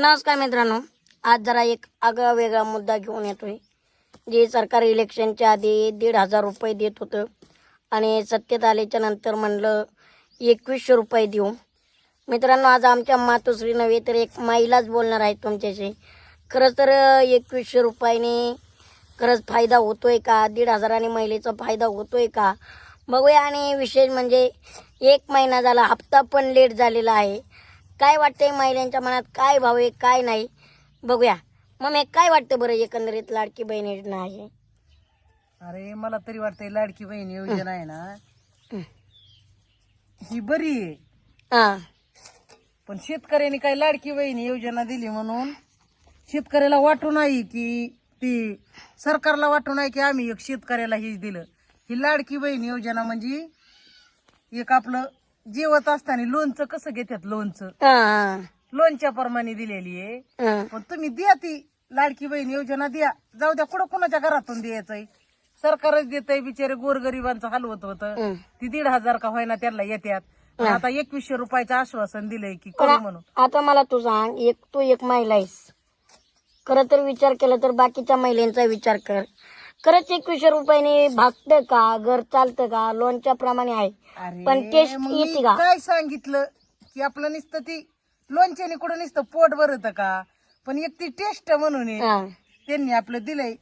नमस्कार मित्रांनो आज जरा एक आगळा वेगळा मुद्दा घेऊन येतोय जे सरकार इलेक्शनच्या आधी दीड हजार रुपये देत होतं आणि सत्तेत आल्याच्यानंतर म्हणलं एकवीसशे रुपये देऊ. मित्रांनो आज आमच्या मातोश्री नव्हे तर एक महिलाच बोलणार आहे तुमच्याशी. खरंच तर एकवीसशे रुपयाने खरंच फायदा होतोय का? दीड हजाराने महिलेचा फायदा होतोय का? बघूया आणि विशेष म्हणजे एक महिना झाला हप्ता पण लेट झालेला आहे. काय वाटतंय महिलांच्या मनात? काय भाव आहे काय नाही? बघूया. मग मी काय वाटतं बरं एकंदरीत लाडकी बहीण योजना आहे? अरे मला तरी वाटतंय लाडकी बहीण योजना आहे ना हं. ही बरी आहे. हां. पण शेतकऱ्यांनी काय लाडकी बहीण योजना दिली म्हणून शेतकऱ्याला वाटू नाही की ती सरकारला वाटू नाही की आम्ही एक शेतकऱ्याला हेच दिलं. ही लाडकी बहीण योजना म्हणजे एक आपलं जेवत असताना लोणचं कसं घेतात लोणचं? हां. लोणच्या प्रमाणे दिलेली आहे. पण तुम्ही द्या ती लाडकी बहीण योजना द्या. जाऊ द्या कुठं कुणाच्या घरातून द्यायचंय? सरकारच देतय बिचारे गोरगरिबांचं हलवत होतं. ती दीड हजार का होईना त्यांना येतात पण आता एकवीसशे रुपयाचं आश्वासन दिलंय की करू म्हणून. आता मला तू सांग एक तू एक महिला आहेस. खरं तर विचार केला तर बाकीच्या महिलांचा विचार कर. खरंच एकवीसशे रुपयाने भागतं का घर चालतं का लोनच्या प्रमाणे आहे. अरे पण टेस्ट मग येते मी का? काय सांगितलं? की आपलं नुसतं ती लोणच्याने कुठं नुसतं पोट भरत का? पण एक ती टेस्ट म्हणून आहे. हां. त्यांनी आपलं दिलंय.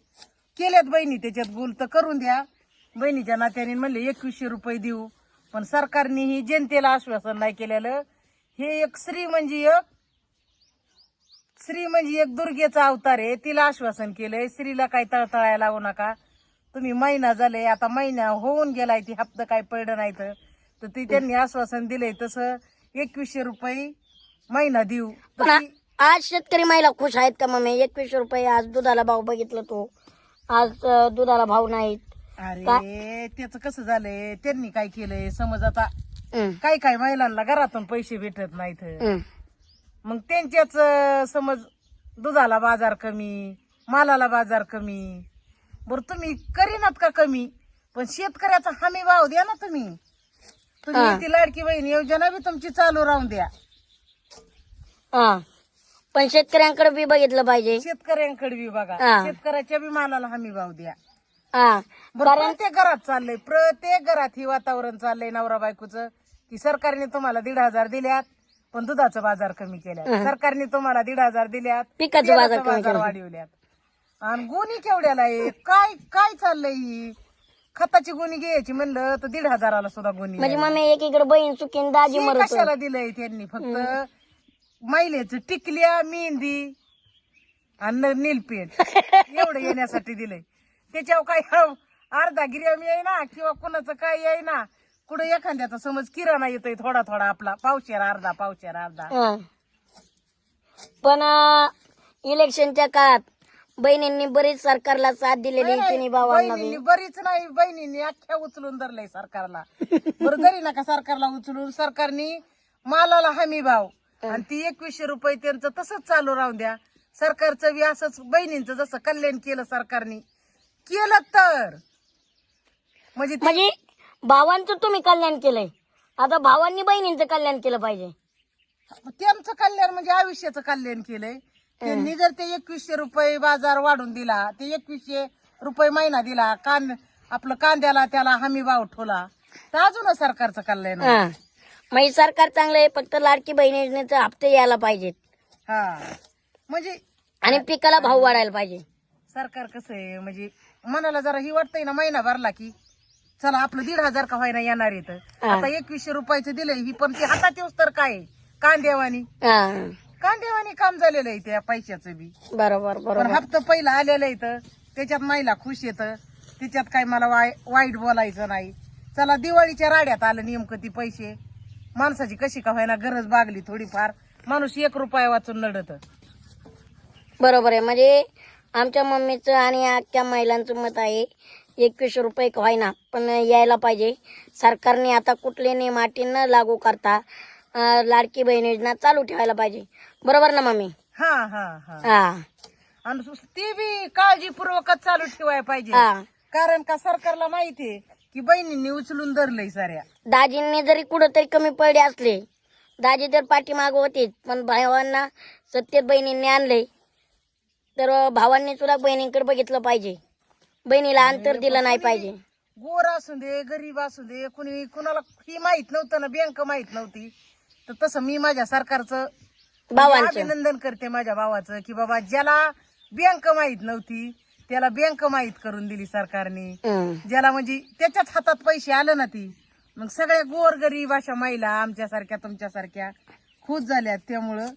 केल्यात बहिणी त्याच्यात गुल तर करून द्या. बहिणीच्या नात्याने म्हणले एकवीसशे रुपये देऊ. पण सरकारने ही जनतेला आश्वासन नाही केलेलं. हे एक स्त्री म्हणजे एक स्त्री म्हणजे एक दुर्गेचा अवतार आहे तिला आश्वासन केलंय स्त्रीला काही तळतळायला लावू नका. तुम्ही महिना झाले आता महिना होऊन गेलाय ती हप्ता काय पडलं नाही तर. ती त्यांनी आश्वासन दिलंय तसं एकवीसशे रुपये महिना देऊ. पण आ- आज शेतकरी महिला खुश आहेत का मम्मी? एकवीसशे रुपये आज दुधाला भाव बघितलं तू. आज अं, दुधाला भाव नाहीत. अरे त्याच कसं झालंय? त्यांनी काय केलंय? समज आता हं, काय काय महिलांना घरातून पैसे भेटत नाहीत. हं. मग त्यांच्याच समज दुधाला बाजार कमी मालाला बाजार कमी. बर तुम्ही करीनात का कमी? पण शेतकऱ्याचा हमी भाव द्या ना तुम्ही. तुम्ही. ती लाडकी बहीण योजना बी तुमची चालू राहून द्या. हां. पण शेतकऱ्यांकडे बी बघितलं पाहिजे. शेतकऱ्यांकडे बी बघा. शेतकऱ्याच्या बी मालाला हमी भाव द्या. हां. बरं प्रत्येक घरात चाललंय. प्रत्येक घरात ही वातावरण चाललंय नवरा बायकोचं की सरकारने तुम्हाला दीड हजार दिल्यात. पण दुधाचा बाजार कमी केल्यात. सरकारने तुम्हाला दीड हजार दिल्यात पिकाचं बाजार कमी केला. वाढवल्यात. आणि गुन्हे केवढ्याला आहे? काय काय चाललंय ही? खताची गुन्हे घ्यायची म्हणलं तर दीड हजाराला सुद्धा गुन्हे म्हणजे मम्मी एकीकडे बहीण चुकीन दाजी हे मरत कशाला दिलंय त्यांनी फक्त? महिलेच टिकल्या मेहंदी आणि नीलपेंट. एवढं येण्यासाठी दिलंय. त्याच्यावर काय अर्धा गिर्याम येईना किंवा कुणाचं काय येईना कुठं एखाद्याचा समज किराणा येतोय थोडा थोडा आपला पावशेर अर्धा पावशेर अर्धा. हं. पण अं, इलेक्शनच्या काळात बहिणींनी बरीच सरकारला साथ दिलेली तिन्ही भावांना बी. बहिणींनी बरीच नाही बहिणींनी अख्ख्या उचलून धरलंय सरकारला. बरं धरी नका सरकारला उचलून सरकारनी मालाला हमी भाव. आणि ती एकवीसशे रुपये त्यांचं तसंच चालू राहून द्या. सरकारचं बी असंच बहिणींचं जसं कल्याण केलं सरकारनी. केलं तर. म्हणजे ते- म्हणजे भावांचं तुम्ही कल्याण केलंय. आता भावांनी बहिणींचं कल्याण केलं पाहिजे. त्यांचं कल्याण म्हणजे आयुष्याचं कल्याण केलंय. त्यांनी जर ते एकवीसशे रुपये बाजार वाढून दिला ते एकवीसशे रुपये महिना दिला कांद आपलं कांद्याला त्याला हमी भाव ठेवला तर अजून सरकारचं कल्याण. हं. म्हणजे सरकार चांगलं आहे फक्त लाडकी बहीण योजनेचे हप्ते यायला पाहिजेत. हा. म्हणजे आणि पिकाला भाव वाढायला पाहिजे. सरकार कसं आहे म्हणजे मनाला जरा ही वाटतंय ना महिना भरला की चला आपलं दीड हजार का व्हायना येणार येत. आता एकवीसशे रुपयाचं दिलंय ही पण ती हातात येऊस तर काय? कांदेवानी. कांदेवानी काम झालेलं आहे त्या पैशाचं बी. बरोबर पण बरोबर. हप्ता पहिला आलेलं आहे त्याच्यात महिला खुश येत. त्याच्यात काय मला वाय वाईट बोलायचं नाही. चला दिवाळीच्या राड्यात आलं नेमकं ती पैसे. माणसाची कशी का व्हायना गरज बागली थोडीफार. माणूस एक रुपया वाचून लढत बरोबर आहे. म्हणजे आमच्या मम्मीचं आणि अख्ख्या महिलांचं मत आहे एकवीसशे रुपये का होईना पण यायला पाहिजे. सरकारने आता कुठले नियम अटी न लागू करता अं, लाडकी बहीण योजना चालू ठेवायला पाहिजे. बरोबर ना मम्मी हा हा हा. हा. आणि सु- ते बी काळजीपूर्वकच चालू ठेवायला पाहिजे. हा. कारण का सरकारला माहितीये की बहिणींनी उचलून धरलंय साऱ्या. दाजींनी जरी कुठंतरी कमी पडले असले दाजी तर पाठीमाग होतीच पण भावांना सत्तेत बहिणींनी आणलंय तर भावांनी सुद्धा बहिणींकडे बघितलं पाहिजे. बहिणीला अंतर दिलं नाही पाहिजे. गोर असू दे गरीब असू दे कुणी कुणाला ही माहीत नव्हतं ना बँक माहीत नव्हती. तर तसं मी माझ्या सरकारचं भावांचं. अभिनंदन करते माझ्या भावाचं की बाबा ज्याला बँक माहीत नव्हती त्याला बँक माहीत करून दिली सरकारने. ज्याला म्हणजे त्याच्याच हातात पैसे आलं ना ती. मग सगळ्या गोर गरीब अशा महिला आमच्यासारख्या तुमच्यासारख्या खुश झाल्यात. त्यामुळं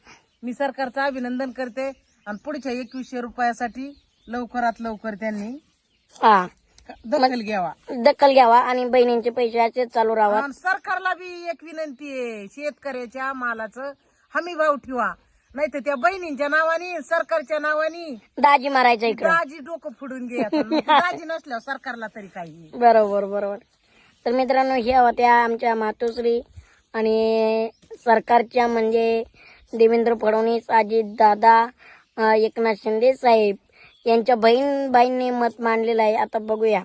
मी सरकारचं अभिनंदन करते. आणि पुढच्या एकवीसशे रुपयासाठी लवकरात लवकर त्यांनी हा. दखल घ्यावा. दखल घ्यावा आणि बहिणींचे पैसे असेच चालू राहावा. आणि सरकारला बी एक विनंती आहे शेतकऱ्याच्या मालाचं हमी भाव ठेवा. नाही तर त्या बहिणींच्या नावाने सरकारच्या नावाने दाजी मारायचा इकडं. दाजी डोकं फोडून घे आता. दाजी नसल्यावर सरकारला तरी काही बरोबर बरोबर. तर मित्रांनो ह्या होत्या आमच्या मातोश्री आणि सरकारच्या म्हणजे देवेंद्र फडणवीस अजित दादा एकनाथ शिंदे साहेब. यांच्या बहीण बाईंनी मत मांडलेलं आहे. आता बघूया.